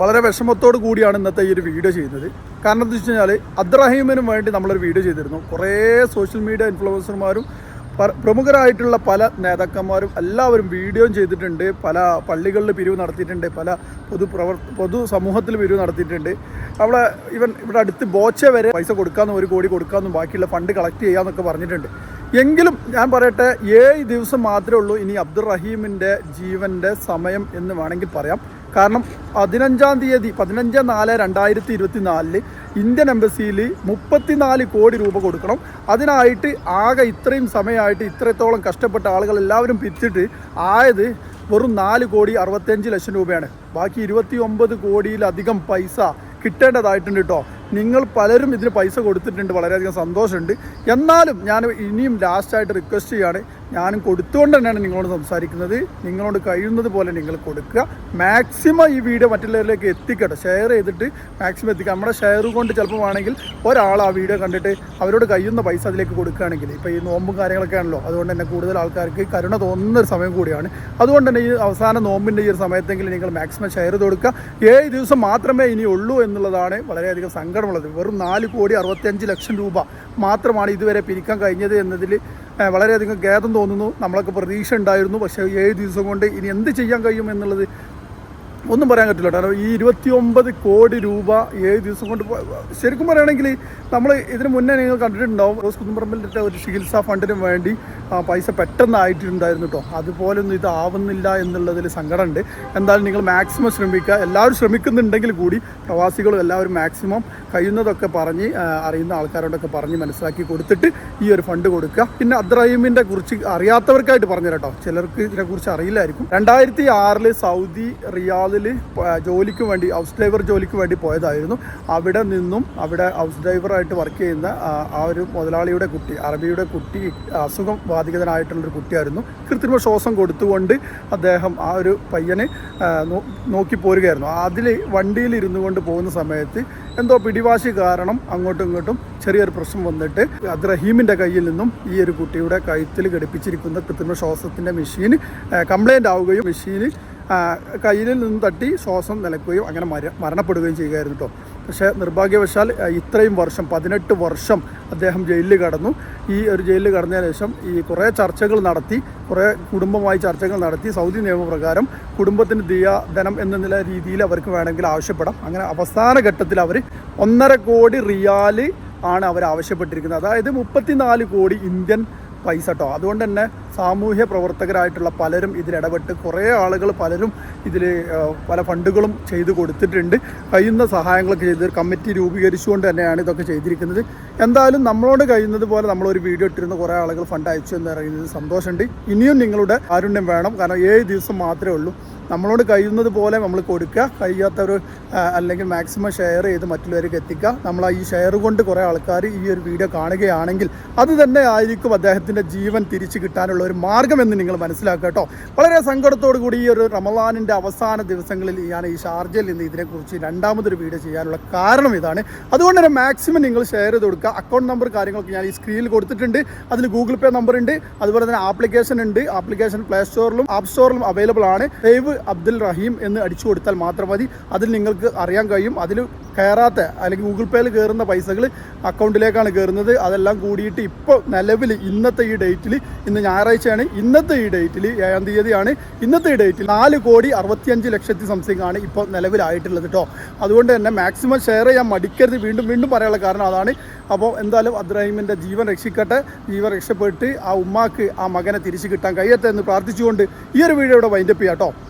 വളരെ വിഷമത്തോടു കൂടിയാണ് ഇന്നത്തെ ഈ ഒരു വീഡിയോ ചെയ്യുന്നത്. കാരണം എന്താ വെച്ച് കഴിഞ്ഞാൽ അബ്ദുറഹീമിനും വേണ്ടി നമ്മളൊരു വീഡിയോ ചെയ്തിരുന്നു. കുറേ സോഷ്യൽ മീഡിയ ഇൻഫ്ലുവൻസർമാരും പ്രമുഖരായിട്ടുള്ള പല നേതാക്കന്മാരും എല്ലാവരും വീഡിയോയും ചെയ്തിട്ടുണ്ട്. പല പള്ളികളിൽ പിരിവ് നടത്തിയിട്ടുണ്ട്. പല പൊതു പ്രവർ പൊതു സമൂഹത്തിൽ പിരിവ് നടത്തിയിട്ടുണ്ട്. അവിടെ ഇവൻ ഇവിടെ അടുത്ത് ബോച്ച വരെ പൈസ കൊടുക്കാമെന്നും ഒരു കോടി കൊടുക്കാമെന്നും ബാക്കിയുള്ള ഫണ്ട് കളക്ട് ചെയ്യാമെന്നൊക്കെ പറഞ്ഞിട്ടുണ്ട്. എങ്കിലും ഞാൻ പറയട്ടെ ഏഴ് ദിവസം മാത്രമേ ഉള്ളൂ ഇനി അബ്ദുറഹീമിന്റെ ജീവന്റെ സമയം എന്ന് വേണമെങ്കിൽ പറയാം. കാരണം പതിനഞ്ചാം തീയതി പതിനഞ്ച് നാല് രണ്ടായിരത്തി ഇരുപത്തി നാലിൽ ഇന്ത്യൻ എംബസിയിൽ മുപ്പത്തിനാല് കോടി രൂപ കൊടുക്കണം. അതിനായിട്ട് ആകെ ഇത്രയും സമയമായിട്ട് ഇത്രത്തോളം കഷ്ടപ്പെട്ട ആളുകൾ എല്ലാവരും പിരിച്ചിട്ട് ആയത് വെറും നാല് കോടി അറുപത്തഞ്ച് ലക്ഷം രൂപയാണ്. ബാക്കി ഇരുപത്തി ഒമ്പത് കോടിയിലധികം പൈസ കിട്ടേണ്ടതായിട്ടുണ്ട് കേട്ടോ. നിങ്ങൾ പലരും ഇതിന് പൈസ കൊടുത്തിട്ടുണ്ട്. വളരെയധികം സന്തോഷമുണ്ട്. എന്നാലും ഞാൻ ഇനിയും ലാസ്റ്റായിട്ട് റിക്വസ്റ്റ് ചെയ്യാണ്. ഞാനും കൊടുത്തുകൊണ്ട് തന്നെയാണ് നിങ്ങളോട് സംസാരിക്കുന്നത്. നിങ്ങളോട് കഴിയുന്നത് പോലെ നിങ്ങൾ കൊടുക്കുക. മാക്സിമം ഈ വീഡിയോ മറ്റുള്ളവരിലേക്ക് എത്തിക്കട്ടെ. ഷെയർ ചെയ്തിട്ട് മാക്സിമം എത്തിക്കുക. നമ്മുടെ ഷെയർ കൊണ്ട് ചിലപ്പോൾ ആണെങ്കിൽ ഒരാൾ ആ വീഡിയോ കണ്ടിട്ട് അവരോട് കഴിയുന്ന പൈസ അതിലേക്ക് കൊടുക്കുകയാണെങ്കിൽ ഇപ്പോൾ ഈ നോമ്പും കാര്യങ്ങളൊക്കെ ആണല്ലോ. അതുകൊണ്ട് തന്നെ കൂടുതൽ ആൾക്കാർക്ക് കരുണ തോന്നുന്ന ഒരു സമയം കൂടിയാണ്. അതുകൊണ്ട് തന്നെ ഈ അവസാന നോമ്പിന്റെ ഈ ഒരു സമയത്തെങ്കിലും നിങ്ങൾ മാക്സിമം ഷെയർ ചെയ്ത് കൊടുക്കുക. ഏഴ് ദിവസം മാത്രമേ ഇനി ഉള്ളൂ എന്നുള്ളതാണ് വളരെയധികം സങ്കടമുള്ളത്. വെറും നാല് കോടി അറുപത്തിയഞ്ച് ലക്ഷം രൂപ മാത്രമാണ് ഇതുവരെ പിരിക്കാൻ കഴിഞ്ഞത് എന്നതിൽ വളരെയധികം ഖേദം തോന്നുന്നു. നമ്മളൊക്കെ പ്രതീക്ഷ ഉണ്ടായിരുന്നു. പക്ഷേ ഏഴ് ദിവസം കൊണ്ട് ഇനി എന്ത് ചെയ്യാൻ കഴിയും എന്നുള്ളത് ഒന്നും പറയാൻ പറ്റില്ല കാരണം ഈ ഇരുപത്തി ഒമ്പത് കോടി രൂപ ഏഴ് ദിവസം കൊണ്ട് ശരിക്കും പറയുകയാണെങ്കിൽ നമ്മൾ ഇതിന് മുന്നേ നിങ്ങൾ കണ്ടിട്ടുണ്ടാവും റോസ് കുന്നുംപറമ്പിലിന്റെ ഒരു ചികിത്സാ ഫണ്ടിന് വേണ്ടി പൈസ പെട്ടെന്ന് ആയിട്ടുണ്ടായിരുന്നു കേട്ടോ. അതുപോലൊന്നും ഇതാവുന്നില്ല എന്നുള്ളതിൽ സങ്കടമുണ്ട്. എന്തായാലും നിങ്ങൾ മാക്സിമം ശ്രമിക്കുക. എല്ലാവരും ശ്രമിക്കുന്നുണ്ടെങ്കിൽ കൂടി പ്രവാസികളും എല്ലാവരും മാക്സിമം കഴിയുന്നതൊക്കെ പറഞ്ഞ് അറിയുന്ന ആൾക്കാരോടൊക്കെ പറഞ്ഞ് മനസ്സിലാക്കി കൊടുത്തിട്ട് ഈ ഒരു ഫണ്ട് കൊടുക്കുക. പിന്നെ അബ്ദുറഹീമിന്റെ കുറിച്ച് അറിയാത്തവർക്കായിട്ട് പറഞ്ഞു കേട്ടോ. ചിലർക്ക് ഇതിനെക്കുറിച്ച് അറിയില്ലായിരിക്കും. രണ്ടായിരത്തി ആറിൽ സൗദി റിയാദിൽ ജോലിക്ക് വേണ്ടി ഹൗസ് ഡ്രൈവർ ജോലിക്ക് വേണ്ടി പോയതായിരുന്നു. അവിടെ നിന്നും അവിടെ ഹൗസ് ഡ്രൈവറായിട്ട് വർക്ക് ചെയ്യുന്ന ആ, ഒരു മുതലാളിയുടെ കുട്ടി അറബിയുടെ കുട്ടി അസുഖം ബാധിതനായിട്ടുള്ളൊരു കുട്ടിയായിരുന്നു. കൃത്രിമ ശ്വാസം കൊടുത്തുകൊണ്ട് അദ്ദേഹം ആ ഒരു പയ്യനെ നോക്കി പോരുകയായിരുന്നു. അതിൽ വണ്ടിയിൽ ഇരുന്നു കൊണ്ട് പോകുന്ന സമയത്ത് എന്തോ പിടിവാശി കാരണം അങ്ങോട്ടും ഇങ്ങോട്ടും ചെറിയൊരു പ്രശ്നം വന്നിട്ട് അത് റഹീമിന്റെ കയ്യിൽ നിന്നും ഈ ഒരു കുട്ടിയുടെ കഴുത്തിൽ ഘടിപ്പിച്ചിരിക്കുന്ന കൃത്രിമ ശ്വാസത്തിന്റെ മെഷീൻ കംപ്ലൈന്റ് ആവുകയും മെഷീന് കയ്യിൽ നിന്ന് തട്ടി ശ്വാസം നിലക്കുകയും അങ്ങനെ മര മരണപ്പെടുകയും ചെയ്യുകയായിരുന്നു കേട്ടോ പക്ഷേ നിർഭാഗ്യവശാൽ ഇത്രയും വർഷം പതിനെട്ട് വർഷം അദ്ദേഹം ജയിലിൽ കടന്നു. ഈ ഒരു ജയിലിൽ കടന്നതിന് ശേഷം ഈ കുറേ ചർച്ചകൾ നടത്തി കുറേ കുടുംബമായി ചർച്ചകൾ നടത്തി സൗദി നിയമപ്രകാരം കുടുംബത്തിന് ദിയാധനം എന്ന നില രീതിയിൽ അവർക്ക് വേണമെങ്കിൽ ആവശ്യപ്പെടാം. അങ്ങനെ അവസാന ഘട്ടത്തിൽ അവർ ഒന്നര കോടി റിയാൽ ആണ് അവർ ആവശ്യപ്പെട്ടിരിക്കുന്നത്. അതായത് മുപ്പത്തിനാല് കോടി ഇന്ത്യൻ പൈസ കേട്ടോ അതുകൊണ്ട് തന്നെ സാമൂഹ്യ പ്രവർത്തകരായിട്ടുള്ള പലരും ഇതിലിടപെട്ട് കുറേ ആളുകൾ പലരും ഇതിൽ പല ഫണ്ടുകളും ചെയ്തു കൊടുത്തിട്ടുണ്ട്. കഴിയുന്ന സഹായങ്ങളൊക്കെ ചെയ്ത് കമ്മിറ്റി രൂപീകരിച്ചുകൊണ്ട് തന്നെയാണ് ഇതൊക്കെ ചെയ്തിരിക്കുന്നത്. എന്തായാലും നമ്മളോട് കഴിയുന്നത് പോലെ നമ്മളൊരു വീഡിയോ ഇട്ടിരുന്ന കുറേ ആളുകൾ ഫണ്ട് അയച്ചു എന്ന് പറയുന്നത് സന്തോഷമുണ്ട്. ഇനിയും നിങ്ങളുടെ കാരുണ്യം വേണം. കാരണം ഏഴ് ദിവസം മാത്രമേ ഉള്ളൂ. നമ്മളോട് കഴിയുന്നത് പോലെ നമ്മൾ കൊടുക്കുക. കഴിയാത്തവർ അല്ലെങ്കിൽ മാക്സിമം ഷെയർ ചെയ്ത് മറ്റുള്ളവർക്ക് എത്തിക്കുക. നമ്മൾ ഈ ഷെയർ കൊണ്ട് കുറേ ആൾക്കാർ ഈ ഒരു വീഡിയോ കാണുകയാണെങ്കിൽ അത് തന്നെ ആയിരിക്കും അദ്ദേഹത്തിന്റെ ജീവൻ തിരിച്ചു കിട്ടാനുള്ള ഒരു മാർഗമെന്ന് നിങ്ങൾ മനസ്സിലാക്കുക കേട്ടോ. വളരെ സങ്കടത്തോടു കൂടി ഈ ഒരു റമലാനിന്റെ അവസാന ദിവസങ്ങളിൽ ഞാൻ ഈ ഷാർജയിൽ നിന്ന് ഇതിനെക്കുറിച്ച് രണ്ടാമതൊരു വീഡിയോ ചെയ്യാനുള്ള കാരണം ഇതാണ്. അതുകൊണ്ട് തന്നെ മാക്സിമം നിങ്ങൾ ഷെയർ ചെയ്ത് കൊടുക്കുക. അക്കൗണ്ട് നമ്പർ കാര്യങ്ങളൊക്കെ ഞാൻ ഈ സ്ക്രീനിൽ കൊടുത്തിട്ടുണ്ട്. അതിൽ ഗൂഗിൾ പേ നമ്പർ ഉണ്ട്. അതുപോലെ തന്നെ ആപ്ലിക്കേഷൻ ഉണ്ട്. ആപ്ലിക്കേഷൻ പ്ലേ സ്റ്റോറിലും ആപ്പ് സ്റ്റോറിലും അവൈലബിൾ ആണ്. ദൈവ് അബ്ദുൽ റഹീം എന്ന് അടിച്ചു കൊടുത്താൽ മാത്രം മതി. അതിൽ നിങ്ങൾക്ക് അറിയാൻ കഴിയും. അതിൽ കയറാത്ത അല്ലെങ്കിൽ ഗൂഗിൾ പേയിൽ കയറുന്ന പൈസകൾ അക്കൗണ്ടിലേക്കാണ് കയറുന്നത്. അതെല്ലാം കൂടിയിട്ട് ഇപ്പോൾ നിലവിൽ ഇന്നത്തെ ഈ ഡേറ്റിൽ ഇന്ന് ഞായറാഴ്ചയാണ്. ഇന്നത്തെ ഈ ഡേറ്റിൽ ഏഴാം തീയതിയാണ്. ഇന്നത്തെ ഈ ഡേറ്റിൽ നാല് കോടി അറുപത്തിയഞ്ച് ലക്ഷത്തി സംതിങ് ആണ് ഇപ്പോൾ നിലവിലായിട്ടുള്ളത് കേട്ടോ. അതുകൊണ്ട് തന്നെ മാക്സിമം ഷെയർ ചെയ്യാൻ മടിക്കരുത്. വീണ്ടും വീണ്ടും പറയാനുള്ള കാരണം അതാണ്. അപ്പോൾ എന്തായാലും അബ്ദുറഹീമിന്റെ ജീവൻ രക്ഷിക്കട്ടെ. ജീവൻ രക്ഷപ്പെട്ട് ആ ഉമ്മാക്ക് ആ മകനെ തിരിച്ചു കിട്ടാൻ കഴിയട്ടെ എന്ന് പ്രാർത്ഥിച്ചുകൊണ്ട് ഈ ഒരു വീഡിയോ ഇവിടെ വൈൻഡപ്പ് ചെയ്യാം കേട്ടോ.